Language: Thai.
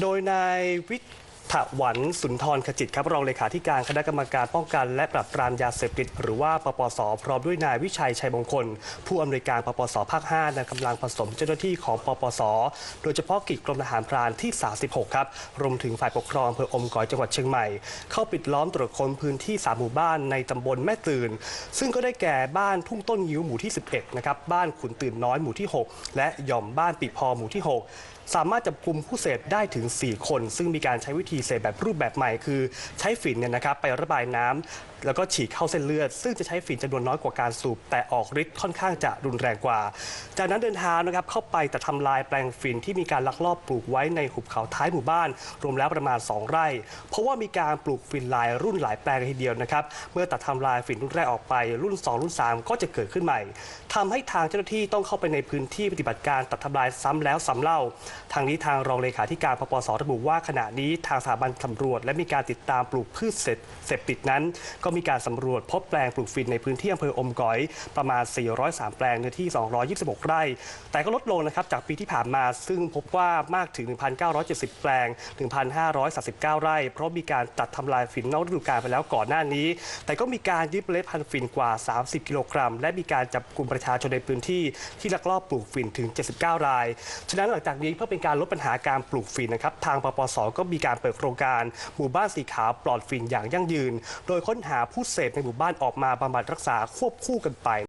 โดยนายวิ ถวันสุนทรขจิตครับรองเลขาธิการคณะกรรมการป้องกัน และปราบปรามยาเสพติด หรือว่าปปสพร้อมด้วยนายวิชัยชัยมงคล ผู้อำนวยการปปสภาค5นำกำลังผสมเจ้าหน้าที่ของปปส โดยเฉพาะกิจกรมทหารพรานที่ 36 ครับรวมถึงฝ่ายปกครองอำเภออมก๋อยจังหวัดเชียงใหม่ เข้าปิดล้อมตรวจค้นพื้นที่ 3 หมู่บ้านในตำบลแม่ตื่น ซึ่งก็ได้แก่บ้านทุ่งต้นยิ้วหมู่ที่ 11 นะครับบ้านขุนตื่นน้อยหมู่ที่ 6 และหย่อมบ้านปีพอหมู่ที่ 6 สามารถจับกลุ่มผู้เสพได้ถึง 4 คน ซึ่งมีการใช้วิธีีเสแบบรูปแบบใหม่ คือใช้ฝิ่นเนี่ยนะครับไประบายน้ำแล้วก็ฉีดเข้าเส้นเลือด ซึ่งจะใช้ฝิ่นจำนวนน้อยกว่าการสูบ แต่ออกฤทธิ์ค่อนข้างจะรุนแรงกว่า จากนั้นเดินทางนะครับเข้าไปแต่ทำลายแปลงฝิ่นที่มีการลักลอบปลูกไว้ในหุบเขาท้ายหมู่บ้าน รวมแล้วประมาณ 2 ไร่ เพราะว่ามีการปลูกฝิ่นหลายรุ่นหลายแปลงทีเดียวนะครับเมื่อตัดทำลายฝิ่นรุ่นแรกออกไป รุ่น 2 รุ่น 3 ก็จะเกิดขึ้นใหม่ทำให้ทางเจ้าหน้าที่ต้องเข้าไปในพื้นที่ปฏิบัติการตัดทำลายซ้ำแล้วซ้ำเล่า ทางนี้ทางรองเลขาธิการปปสระบุว่าขณะนี้ทางสถาบันสำรวจ และมีการติดตามปลูกพืชเสพเสพติดนั้น ก็มีการสำรวจพบแปลงปลูกฝิ่นในพื้นที่อำเภออมก๋อยประมาณ 403 แปลงเนื้อที่ 226 ไร่ แต่ก็ลดลงนะครับจากปีที่ผ่านมาซึ่งพบว่ามากถึง 1,970 แปลง 1,539 ไร่ เพราะมีการตัดทำลายฝิ่นนอกฤดูกาลไปแล้วก่อนหน้านี้ แต่ก็มีการยึดเมล็ดพันธุ์ฟินกว่า 30 กิโลกรัม และมีการจับกลุ่มประชาชนในพื้นที่ที่ลักลอบปลูกฝิ่นถึง 79 ราย ฉะนั้นหลังจากนี้เพื่อเป็นการลดปัญหาการปลูกฝิ่นนะครับทางปปสก็มีการเปิดโครงการหมู่บ้านสีขาวปลอดฝิ่นอย่างยั่งยืน โดยค้นหาผู้เสพในหมู่บ้านออกมาบำบัดรักษาควบคู่กันไป